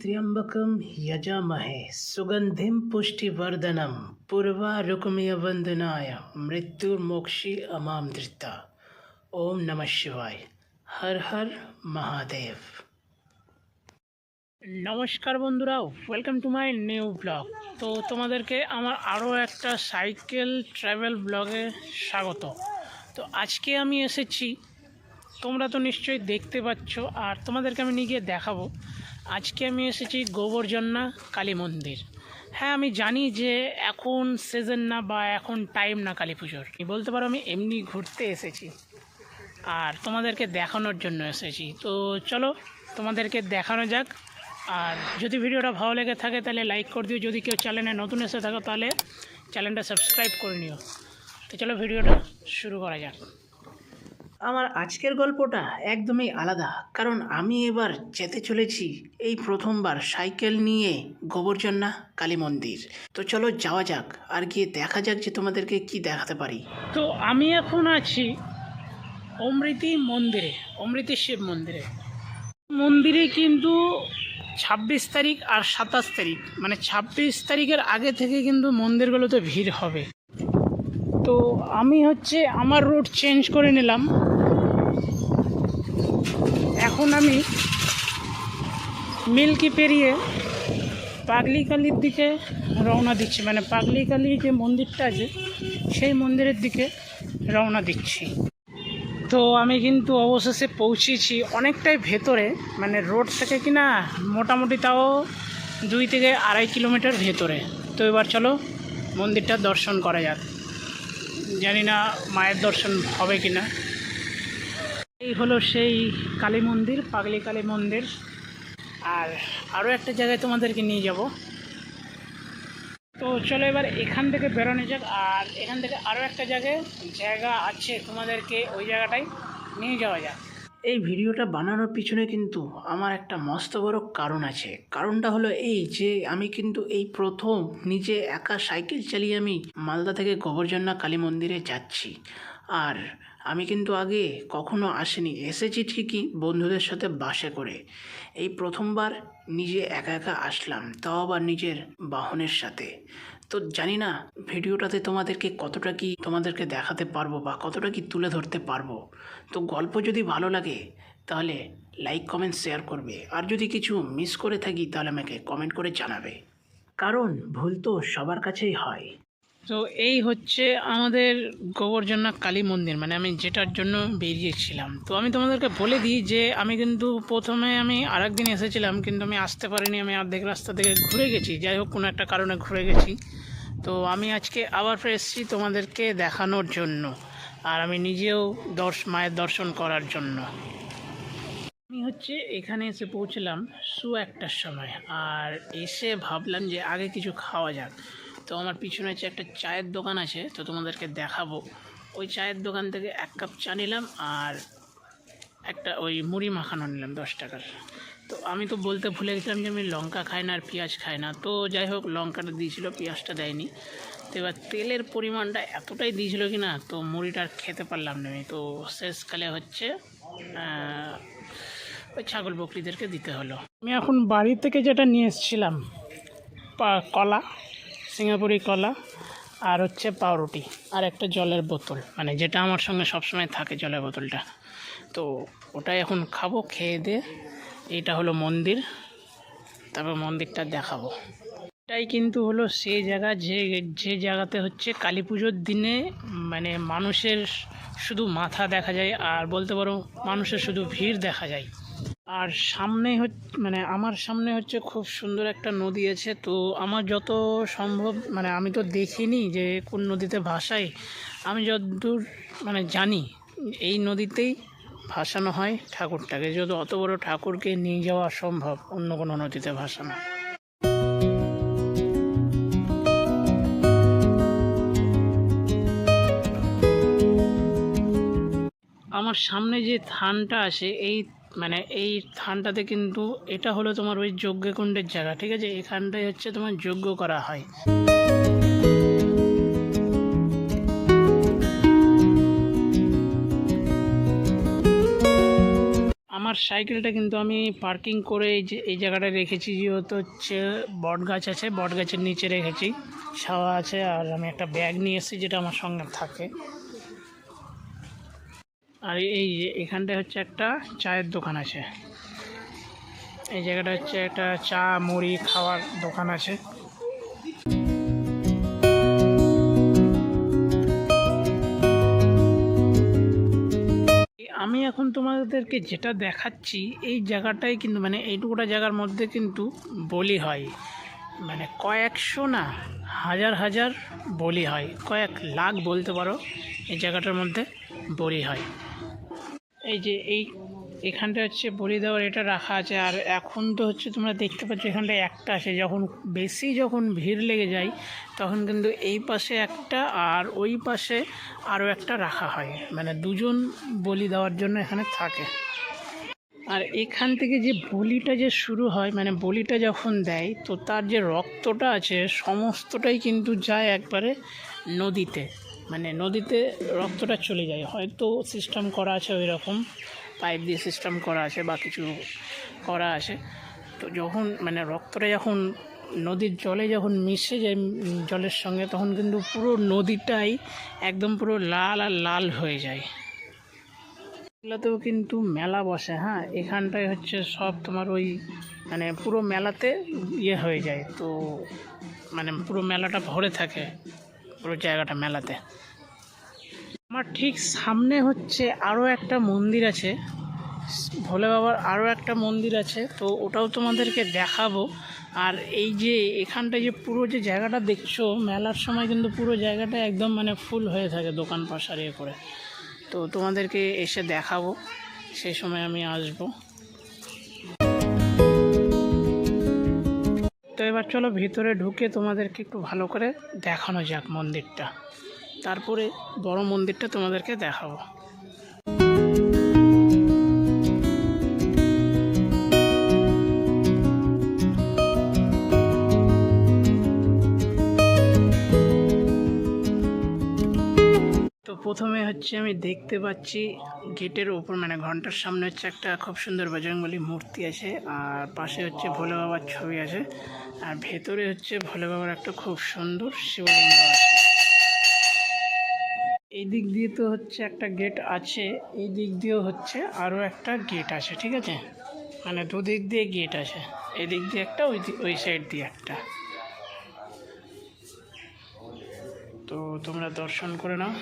त्र्यंबकं यजामहे सुगन्धिं पुष्टिवर्धनं पूर्वारुकमियवन्दनाय मृत्युर्मोक्षी अमां धृता ওম নমঃ শিবায় হর হর মহাদেব নমস্কার বন্ধুরা welcome to my new blog তো তোমাদেরকে আমার আরও একটা সাইকেল ট্রাভেল ব্লগে স্বাগত তো আজকে আমি এসেছি তোমরা তো নিশ্চয়ই দেখতে পাচ্ছ আর তোমাদেরকে আমি নিয়ে গিয়ে দেখাবো আজকে আমি এসেছি গোবরজন্না কালী মন্দির। হ্যাঁ আমি জানি যে এখন সিজন না বা এখন টাইম না কালী পুজোর। বলতে পারো আমি এমনি ঘুরতে এসেছি। আর তোমাদেরকে দেখানোর জন্য এসেছি। তো চলো তোমাদেরকে দেখানো যাক। আর যদি ভিডিওটা ভালো লেগে থাকে তাহলে লাইক করে দিও। যদি কেউ চ্যানেলে নতুন এসে থাকো তাহলে চ্যানেলটা সাবস্ক্রাইব করে নিও। তো চলো ভিডিওটা শুরু করা যাক। আমার আজকের গল্পটা একদমই আলাদা, কারণ আমি এবার যেতে চলেছি এই প্রথমবার সাইকেল নিয়ে গোবরজন্না কালী মন্দির। তো চলো যাওয়া যাক, আর গিয়ে দেখা যাক যে তোমাদেরকে কি দেখাতে পারি। তো আমি এখন আছি অমৃতি মন্দিরে অমৃতি শিব মন্দিরে। মন্দিরে কিন্তু ছাব্বিশ তারিখ আর সাতাশ তারিখ মানে ছাব্বিশ তারিখের আগে থেকে কিন্তু মন্দিরগুলোতে ভিড় হবে। তো আমি হচ্ছে আমার রুট চেঞ্জ করে নিলাম। এখন আমি মিল্কি পেরিয়ে পাগলিকালির দিকে রওনা দিচ্ছি। মানে পাগলিকালি যে মন্দিরটা আছে, সেই মন্দিরের দিকে রওনা দিচ্ছি। তো আমি কিন্তু অবশেষে পৌঁছেছি অনেকটাই ভেতরে মানে রোড থেকে কিনা মোটামুটি তাও দুই থেকে আড়াই কিলোমিটার ভেতরে। তো এবার চলো মন্দিরটা দর্শন করা যাক। জানি না মায়ের দর্শন হবে কি না এই হলো সেই কালী মন্দির, পাগলি কালী মন্দির। আর আরও একটা জায়গায় তোমাদেরকে নিয়ে যাব। তো চলো এবার এখান থেকে বেরোনো যাক, আর এখান থেকে আরও একটা জায়গায় জায়গা আছে তোমাদেরকে ওই জায়গাটায় নিয়ে যাওয়া যাক। এই ভিডিওটা বানানোর পিছনে কিন্তু আমার একটা মস্ত বড় কারণ আছে। কারণটা হলো এই যে আমি কিন্তু এই প্রথম নিজে একা সাইকেল চালিয়ে আমি মালদা থেকে গোবরজন্না কালী মন্দিরে যাচ্ছি। আর আমি কিন্তু আগে কখনো আসিনি। এসেছি ঠিকই বন্ধুদের সাথে বাসে করে। এই প্রথমবার নিজে একা একা আসলাম, তাও আবার নিজের বাহনের সাথে। তো জানি না, ভিডিওটাতে তোমাদেরকে কতটা কি তোমাদেরকে দেখাতে পারব বা কতটা কি তুলে ধরতে পারব। তো গল্প যদি ভালো লাগে, তাহলে লাইক, কমেন্ট, শেয়ার করবে। আর যদি কিছু মিস করে থাকি, তাহলে আমাকে কমেন্ট করে জানাবে। কারণ ভুল তো সবার কাছেই হয়। তো এই হচ্ছে আমাদের গোবরজন্না কালী মন্দির মানে আমি যেটার জন্য বেরিয়েছিলাম। তো আমি তোমাদেরকে বলে দিই যে, আমি কিন্তু প্রথমে আমি আরেক দিন এসেছিলাম, কিন্তু আমি আসতে পারিনি, আমি অর্ধেক রাস্তা থেকে ঘুরে গেছি। যাই হোক, কোনো একটা কারণে ঘুরে গেছি। তো আমি আজকে আবার ফের এসেছি তোমাদেরকে দেখানোর জন্য, আর আমি নিজেও দর্শ, মায়ের দর্শন করার জন্য। আমি হচ্ছে এখানে এসে পৌঁছলাম শু একটার সময়, আর এসে ভাবলাম যে আগে কিছু খাওয়া যাক। তো আমার পিছনে হচ্ছে একটা চায়ের দোকান আছে, তো তোমাদেরকে দেখাবো। ওই চায়ের দোকান থেকে এক কাপ চা নিলাম আর একটা ওই মুড়ি মাখানো নিলাম দশ টাকার। তো আমি তো বলতে ভুলে গেছিলাম যে আমি লঙ্কা খাই না আর পেঁয়াজ খাই না। তো যাই হোক, লঙ্কাটা দিয়েছিল, পেঁয়াজটা দেয়নি। তো এবার তেলের পরিমাণটা এতটাই দিয়েছিল কি না তো মুড়িটা আর খেতে পারলাম না আমি। তো শেষকালে হচ্ছে ওই ছাগল বকরিদেরকে দিতে হলো। আমি এখন বাড়ি থেকে যেটা নিয়ে এসেছিলাম কলা। সিঙ্গাপুরি কলা আর হচ্ছে পাউরুটি আর একটা জলের বোতল। মানে যেটা আমার সঙ্গে সবসময় থাকে জলের বোতলটা। তো ওটাই এখন খাব, খেয়ে দিয়ে এইটা হলো মন্দির। তারপর মন্দিরটা দেখাবো। এটাই কিন্তু হলো সেই জায়গা, যে যে জায়গাতে হচ্ছে কালী পুজোর দিনে মানে মানুষের শুধু মাথা দেখা যায় আর বলতে পারো মানুষের শুধু ভিড় দেখা যায়। আর সামনে হচ্ছে মানে আমার সামনে হচ্ছে খুব সুন্দর একটা নদী আছে। তো আমার যত সম্ভব মানে আমি তো দেখিনি যে কোন নদীতে ভাসাই আমি যতদূর মানে জানি, এই নদীতেই ভাসানো হয় ঠাকুরটাকে। যদি অত বড় ঠাকুরকে নিয়ে যাওয়া সম্ভব, অন্য কোনো নদীতে ভাসানো। আমার সামনে যে থানটা আছে, এই মানে এই থানটাতে কিন্তু এটা হলো তোমার ওই যজ্ঞকুণ্ডের জায়গা, ঠিক আছে? এখানটায় হচ্ছে তোমার যজ্ঞ করা হয়। আমার আমার সাইকেলটা কিন্তু আমি পার্কিং করে এই যে, এই জায়গাটা রেখেছি, যেহেতু হচ্ছে বট গাছ আছে বট গাছের নিচে রেখেছি। ছাওয়া আছে আর আমি একটা ব্যাগ নিয়ে এসেছি, যেটা আমার সঙ্গে থাকে। আর এই যে এখানটায় হচ্ছে একটা চায়ের দোকান আছে। এই জায়গাটা হচ্ছে একটা চা মুড়ি খাওয়ার দোকান আছে। আমি এখন তোমাদেরকে যেটা দেখাচ্ছি, এই জায়গাটাই কিন্তু মানে এইটুকুটা জায়গার মধ্যে কিন্তু বলি হয়। মানে কয়েকশো না হাজার হাজার বলি হয়, কয়েক লাখ বলতে পারো এই জায়গাটার মধ্যে। বলি হয়। এই যে এই এখানটা হচ্ছে বলি দেওয়ার এটা রাখা আছে। আর এখন তো হচ্ছে তোমরা দেখতে পাচ্ছ এখানটায় একটা আছে। যখন বেশি যখন ভিড় লেগে যায়, তখন কিন্তু এই পাশে একটা আর ওই পাশে আরও একটা রাখা হয়। মানে দুজন বলি দেওয়ার জন্য এখানে থাকে। আর এখান থেকে যে বলিটা যে শুরু হয় মানে বলিটা যখন দেয়, তো তার যে রক্তটা আছে, সমস্তটাই কিন্তু যায় একবারে নদীতে। মানে নদীতে রক্তটা চলে যায়। হয়তো সিস্টেম করা আছে ওই রকম পাইপ দিয়ে সিস্টেম করা আছে বা কিছু করা আছে। তো যখন মানে রক্তটা যখন নদীর জলে যখন মিশে যায় জলের সঙ্গে, তখন কিন্তু পুরো নদীটাই একদম পুরো লাল আর লাল হয়ে যায়। এগুলোতেও কিন্তু মেলা বসে হ্যাঁ? এখানটায় হচ্ছে সব তোমার ওই মানে পুরো মেলাতে ইয়ে হয়ে যায়। তো মানে পুরো মেলাটা ভরে থাকে। পুরো জায়গাটা মেলাতে। আমার ঠিক সামনে হচ্ছে আরও একটা মন্দির আছে। ভোলে বাবার আরও একটা মন্দির আছে। তো ওটাও তোমাদেরকে দেখাবো। আর এই যে এখানটা যে পুরো যে জায়গাটা দেখছ, মেলার সময় কিন্তু পুরো জায়গাটা একদম মানে ফুল হয়ে থাকে দোকান পাশার ইয়ে করে। তো তোমাদেরকে এসে দেখাবো। সেই সময় আমি আসব। তো এবার চলো ভিতরে ঢুকে তোমাদেরকে একটু ভালো করে দেখানো যাক মন্দিরটা। তারপরে বড় মন্দিরটা তোমাদেরকে দেখাবো। প্রথমে হচ্ছে আমি দেখতে পাচ্ছি গেটের ওপর মানে ঘণ্টার সামনে হচ্ছে একটা খুব সুন্দর বজরংবলী মূর্তি আছে, আর পাশে হচ্ছে ভোলে বাবার ছবি আছে, আর ভেতরে হচ্ছে ভোলে বাবার একটা খুব সুন্দর শিবলিঙ্গ আছে। এই দিক দিয়ে তো হচ্ছে একটা গেট আছে, এই দিক দিয়েও হচ্ছে আরও একটা গেট আছে, ঠিক আছে? মানে দুদিক দিয়ে গেট আছে, এই দিক দিয়ে একটা, ওই ওই সাইড দিয়ে একটা। তো তোমরা দর্শন করে নাও।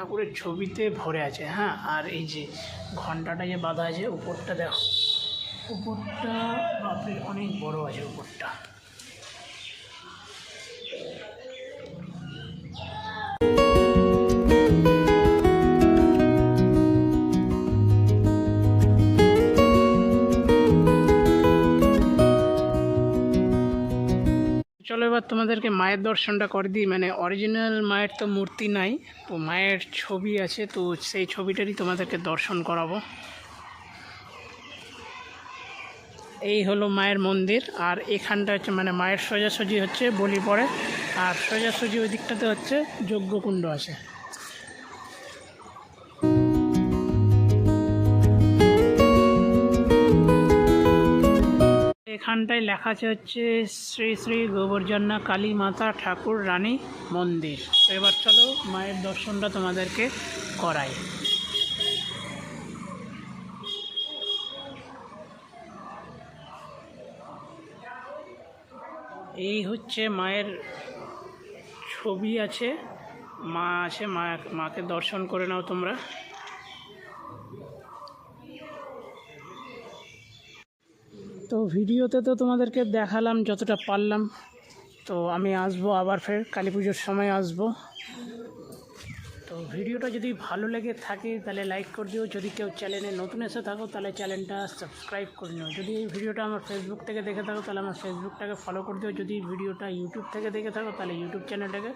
ঠাকুরের ছবিতে ভরে আছে হ্যাঁ? আর এই যে ঘন্টাটা যে বাঁধা আছে, উপরটা দেখো। উপরটা, বাপরে, অনেক বড় আছে উপরটা। এবার তোমাদেরকে মায়ের দর্শনটা করে দিই। মানে অরিজিনাল মায়ের তো মূর্তি নাই, তো মায়ের ছবি আছে, তো সেই ছবিটারই তোমাদেরকে দর্শন করাবো। এই হলো মায়ের মন্দির, আর এখানটা হচ্ছে মানে মায়ের সোজাসুজি হচ্ছে বলি পড়ে আর সোজাসুজি ওই দিকটাতে হচ্ছে যজ্ঞকুণ্ড আছে। এখানটায় লেখা আছে হচ্ছে শ্রী শ্রী গোবর্জন্না কালী মাতা ঠাকুর রানী মন্দির। এবার চলো মায়ের দর্শনটা তোমাদেরকে করাই। এই হচ্ছে মায়ের ছবি আছে। মা আছে, মা, মাকে দর্শন করে নাও তোমরা। তো ভিডিওতে তো তোমাদেরকে দেখালাম, যতটা পারলাম। তো আমি আসব আবার ফের, কালী পুজোর সময় আসব। তো ভিডিওটা যদি ভালো লেগে থাকে, তাহলে লাইক করে দিও। যদি কেউ চ্যানেলে নতুন এসে থাকো, তাহলে চ্যানেলটা সাবস্ক্রাইব করে নিও। যদি এই ভিডিওটা আমার ফেসবুক থেকে দেখে থাকো, তাহলে আমার ফেসবুকটাকে ফলো করে দিও। যদি ভিডিওটা ইউটিউব থেকে দেখে থাকো, তাহলে ইউটিউব চ্যানেলটাকে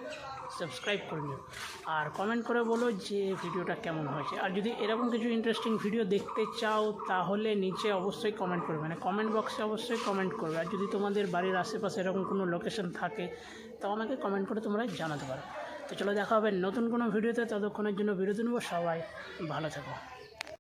সাবস্ক্রাইব করে নিও। আর কমেন্ট করে বলো যে ভিডিওটা কেমন হয়েছে। আর যদি এরকম কিছু ইন্টারেস্টিং ভিডিও দেখতে চাও, তাহলে নিচে অবশ্যই কমেন্ট করবে। মানে কমেন্ট বক্সে অবশ্যই কমেন্ট করবে। আর যদি তোমাদের বাড়ির আশেপাশে এরকম কোনো লোকেশন থাকে, তো আমাকে কমেন্ট করে তোমরা জানাতে পারো। তো চলো দেখা হবে নতুন কোনো ভিডিওতে ততক্ষণের জন্য বিরতি নেব। সবাই ভালো থাকো।